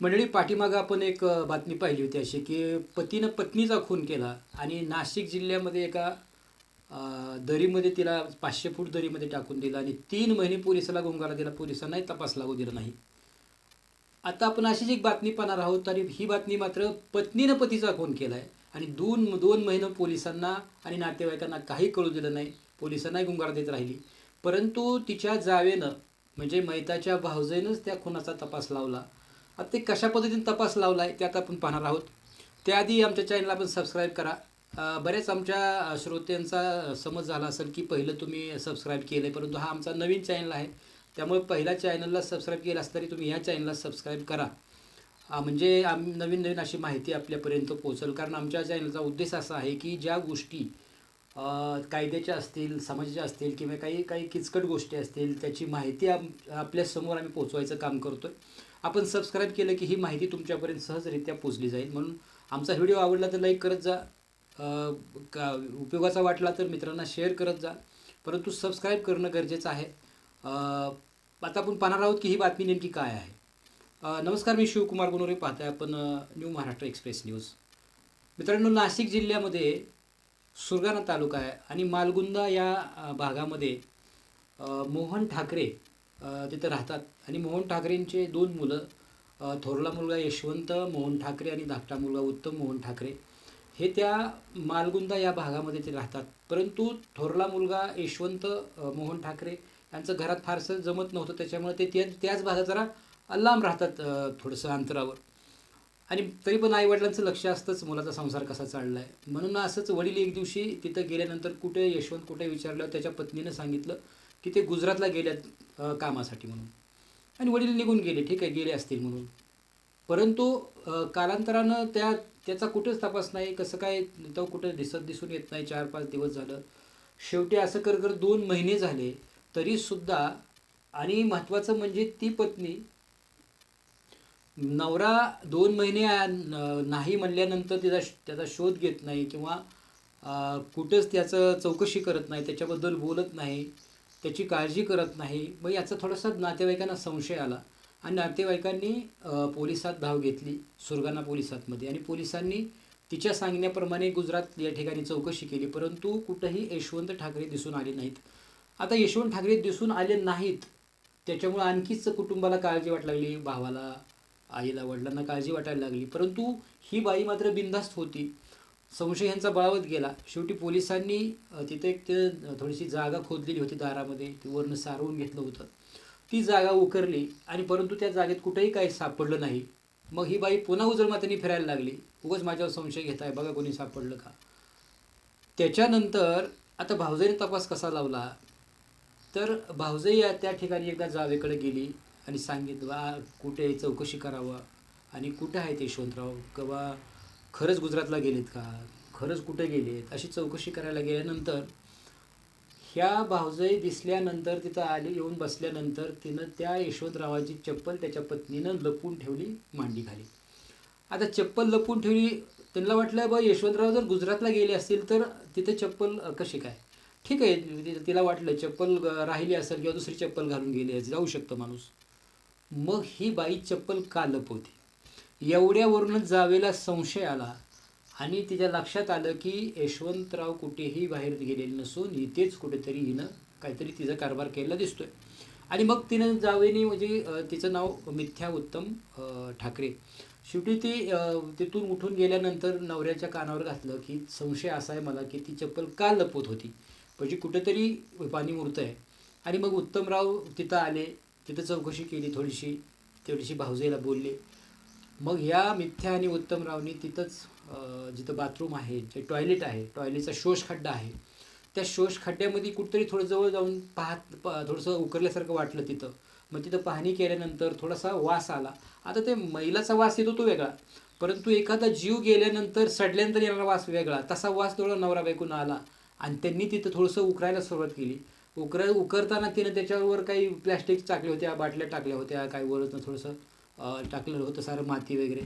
मंडळी पाठीमागं आपण एक बातमी पाहिली होती अशी की पतीनं पत्नीचा खून केला आणि नाशिक जिल्ह्यामध्ये एका दरीमध्ये तिला पाचशे फूट दरीमध्ये टाकून दिलं आणि तीन महिने पोलिसाला गुंगारा दिला. पोलिसांनाही तपास लागू दिला नाही. आता आपण अशीच एक बातमी पाहणार आहोत आणि ही बातमी मात्र पत्नीनं पतीचा खून केला आहे आणि दोन दोन महिने पोलिसांना आणि नातेवाईकांना काही कळू दिलं नाही. पोलिसांनाही गुंगारा देत राहिली. परंतु तिच्या जावेनं म्हणजे मैताच्या भावजेनंच त्या खुनाचा तपास लावला. आता ते कशा पद्धतीने तपास लावला आहे त्यात आपण पाहणार आहोत. त्याआधी आमच्या चॅनलला आपण सबस्क्राईब करा. बरेच बऱ्याच आमच्या श्रोत्यांचा समज झाला असेल की पहिलं तुम्ही सबस्क्राईब केलं आहे परंतु हा आमचा नवीन चॅनल आहे. त्यामुळे पहिल्या चॅनलला सबस्क्राईब केलं असं तरी तुम्ही ह्या चॅनलला सबस्क्राईब करा. म्हणजे आम नवीन नवीन अशी माहिती आपल्यापर्यंत पोहोचल. कारण आमच्या चॅनलचा उद्देश असा आहे की ज्या गोष्टी कायद्याच्या असतील समाजाच्या असतील किंवा काही काही किचकट गोष्टी असतील त्याची माहिती आप आपल्यासमोर आम्ही पोचवायचं काम करतो आहे आपण सबस्क्राईब केलं की ही माहिती तुमच्यापर्यंत सहजरित्या पोचली जाईल. म्हणून आमचा व्हिडिओ आवडला तर लाईक करत जा. का उपयोगाचा वाटला तर मित्रांना शेअर करत जा. परंतु सबस्क्राईब करणं गरजेचं आहे. आता आपण पाहणार आहोत की ही बातमी नेमकी काय आहे. नमस्कार मी शिवकुमार गुनोरे पाहताय आपण न्यू महाराष्ट्र एक्सप्रेस न्यूज. मित्रांनो नाशिक जिल्ह्यामध्ये सुरगाणा तालुका आहे आणि मालगुंदा या भागामध्ये मोहन ठाकरे तिथं राहतात. आणि मोहन ठाकरेंचे दोन मुलं थोरला मुलगा यशवंत मोहन ठाकरे आणि धाकटा मुलगा उत्तम मोहन ठाकरे हे त्या मालगुंदा या भागामध्ये ते राहतात. परंतु थोरला मुलगा यशवंत मोहन ठाकरे यांचं घरात फारसं जमत नव्हतं. त्याच्यामुळे ते त्या त्याच भागात जरा लांब राहतात थोडंसं अंतरावर. आणि तरी पण आईवडिलांचं लक्ष असतंच मुलाचा संसार कसा चालला आहे म्हणून असंच वडील एक दिवशी तिथं गेल्यानंतर कुठे यशवंत कुठे विचारल्यावर त्याच्या पत्नीनं सांगितलं की ते गुजरातला गेल्यात कामासाठी म्हणून. आणि वडील निघून गेले ठीक आहे गेले असतील म्हणून. परंतु कालांतरानं त्या त्याचा कुठेच तपास नाही कसं काय तो कुठं दिसत दिसून येत नाही चार पाच दिवस झालं. शेवटी असं कर कर दोन महिने झाले तरीसुद्धा आणि महत्त्वाचं म्हणजे ती पत्नी नवरा दोन महिने नाही म्हणल्यानंतर त्याचा त्याचा शोध घेत नाही किंवा कुठंच त्याचं चौकशी करत नाही त्याच्याबद्दल बोलत नाही. त्याची काळजी करत नाही. मग याचा थोडासा नातेवाईकांना संशय आला. आणि नातेवाईकांनी पोलिसात धाव घेतली सुरगाणा पोलिसातमध्ये आणि पोलिसांनी तिच्या सांगण्याप्रमाणे गुजरात या ठिकाणी चौकशी केली. परंतु कुठंही यशवंत ठाकरे दिसून आले नाहीत. आता यशवंत ठाकरे दिसून आले नाहीत. त्याच्यामुळे आणखीच कुटुंबाला काळजी वाटायला लागली भावाला आईला वडिलांना काळजी वाटायला लागली. परंतु ही बाई मात्र बिनधास्त होती. संशय यांचा बळावत गेला. शेवटी पोलिसांनी तिथे एक ते थोडीशी जागा खोदलेली होती दारामध्ये. ती वरनं सारवून घेतलं होतं. ती जागा उकरली आणि परंतु त्या जागेत कुठेही काही सापडलं नाही. मग ही बाई पुन्हा उजळमातानी फिरायला लागली. उगाच माझ्यावर संशय घेताय बघा कोणी सापडलं का? त्याच्यानंतर आता भावजेने तपास कसा लावला? तर भावजे या त्या ठिकाणी एकदा जावेकडे गेली आणि सांगितलं कुठे चौकशी करावं. आणि कुठं आहे ते यशवंतराव किंवा खरंच गुजरातला गेलेत का? खरंच कुठे गेलेत? अशी चौकशी करायला गेल्यानंतर ह्या भावजाई दिसल्यानंतर तिथं आली येऊन बसल्यानंतर तिनं त्या यशवंतरावाची चप्पल त्याच्या पत्नीनं लपून ठेवली मांडी खाली. आता चप्पल लपून ठेवली त्यांना वाटलं बा यशवंतराव जर गुजरातला गेले असतील तर तिथे चप्पल कशी काय? ठीक आहे ति- तिला वाटलं चप्पल राहिली असेल किंवा दुसरी चप्पल घालून गेली असेल जाऊ शकतो माणूस. मग ही बाई चप्पल का लपवते? एवढ्यावरूनच जावेला संशय आला आणि तिच्या लक्षात आलं की यशवंतराव कुठेही बाहेर गेलेले नसून इथेच कुठेतरी हिनं काहीतरी तिचा कारभार केलेला दिसतोय. आणि मग तिनं जावेने म्हणजे तिचं नाव मिथ्या उत्तम ठाकरे. शेवटी ती तिथून उठून गेल्यानंतर नवऱ्याच्या कानावर घातलं की संशय असा आहे मला की ती चप्पल का लपवत होती? म्हणजे कुठेतरी पाणी मुरतं आहे आणि मग उत्तमराव तिथं आले तिथं चौकशी केली थोडीशी थोडीशी भावजेला बोलले. मग ह्या मिथ्या आणि उत्तमरावनी तिथंच जिथं बाथरूम आहे जे टॉयलेट आहे टॉयलेटचा शोष खड्डा आहे त्या शोष खड्ड्यामध्ये कुठंतरी थोडं जवळ जाऊन पाहत प थोडंसं उकरल्यासारखं वाटलं तिथं. मग तिथं पाहणी केल्यानंतर थोडासा वास आला. आता ते मैलाचा वास येतो तो वेगळा परंतु एखादा जीव गेल्यानंतर सडल्यानंतर येणारा वास वेगळा. तसा वास थोडा नवरा बायकून आला आणि त्यांनी तिथं थोडंसं उकरायला सुरुवात केली. उकर उकरताना तिनं त्याच्यावर काही प्लॅस्टिक चाकल्या होत्या बाटल्या टाकल्या होत्या काही वरनं थोडंसं टाकलेलं होतं सारं माती वगैरे.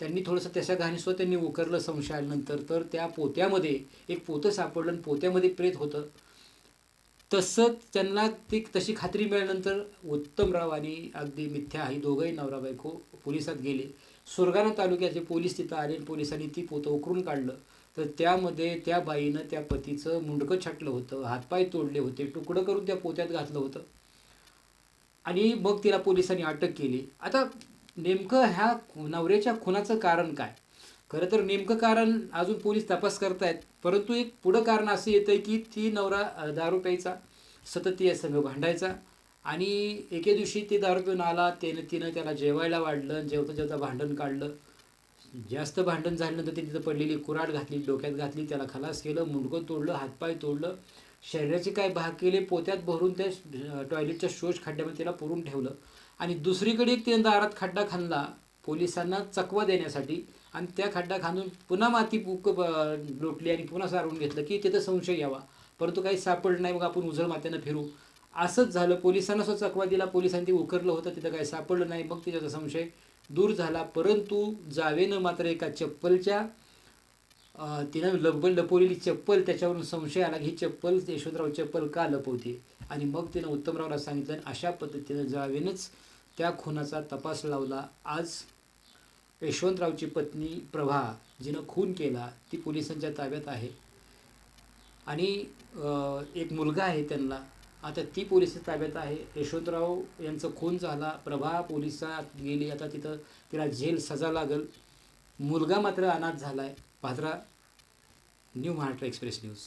त्यांनी थोडंसं त्याच्या घाणीसुद्धा त्यांनी उकरलं संशयानंतर. तर त्या पोत्यामध्ये एक पोतं सापडलं आणि पोत्यामध्ये प्रेत होतं. तसंच त्यांना ती तशी खात्री मिळाल्यानंतर उत्तमराव आणि अगदी मिथ्या ही दोघंही नवरा बायको पोलिसात गेले. सुरगाणा तालुक्याचे पोलीस तिथं आले पोलिसांनी ती पोतं उकरून काढलं. तर त्यामध्ये त्या बाईनं त्या पतीचं मुंडकं छाटलं होतं हातपाय तोडले होते तुकडं करून त्या पोत्यात घातलं होतं. आणि मग तिला पोलिसांनी अटक केली. आता नेमकं ह्या नवऱ्याच्या खुनाचं कारण काय? खरं तर नेमकं कारण अजून पोलीस तपास करतायत परंतु एक पुढं कारण असं येतं आहे की ती नवरा दारू प्यायचा सतत या संघ भांडायचा आणि एके दिवशी ते दारू पिऊन आला त्याने तिनं त्याला जेवायला वाढलं जेवता जेवता भांडण काढलं. जास्त भांडण झाल्यानंतर ते तिथं पडलेली कुराड घातली डोक्यात घातली त्याला खलास केलं मुंडकं तोडलं हातपाय तोडलं शरीराचे काय भाग केले पोत्यात भरून त्या टॉयलेटच्या शोष खड्ड्यामध्ये त्याला पुरून ठेवलं. आणि दुसरीकडे एक दारात खड्डा खांदला पोलिसांना चकवा देण्यासाठी आणि त्या खड्डा खांदून पुन्हा माती पुक ब- लोटली आणि पुन्हा सारवून घेतलं की तिथं संशय यावा. परंतु काही सापडलं नाही मग आपण उजळ मात्यानं फिरू. असंच झालं. पोलिसांना सुद्धा चकवा दिला. पोलिसांनी ते उकरलं होतं तिथं काही सापडलं नाही. मग तिच्याचा संशय दूर झाला. परंतु जावेनं मात्र एका चप्पलच्या तिनं लपवलेली चप्पल त्याच्यावरून संशय आला की ही चप्पल यशवंतराव चप्पल का लपवते? आणि मग तिनं उत्तमरावला सांगितलं आणि अशा पद्धतीनं जावेनंच त्या खुनाचा तपास लावला. आज यशवंतरावची पत्नी प्रभा जिनं खून केला ती पोलिसांच्या ताब्यात आहे. आणि एक मुलगा आहे त्यांना. आता ती पोलीस ताब्यात आहे. यशवंतराव यांचं खून झाला. प्रभा पोलिसात गेली. आता तिथं तिला जेल सजा लागल. मुलगा मात्र अनाथ झाला आहे Padra new Maharashtra express news.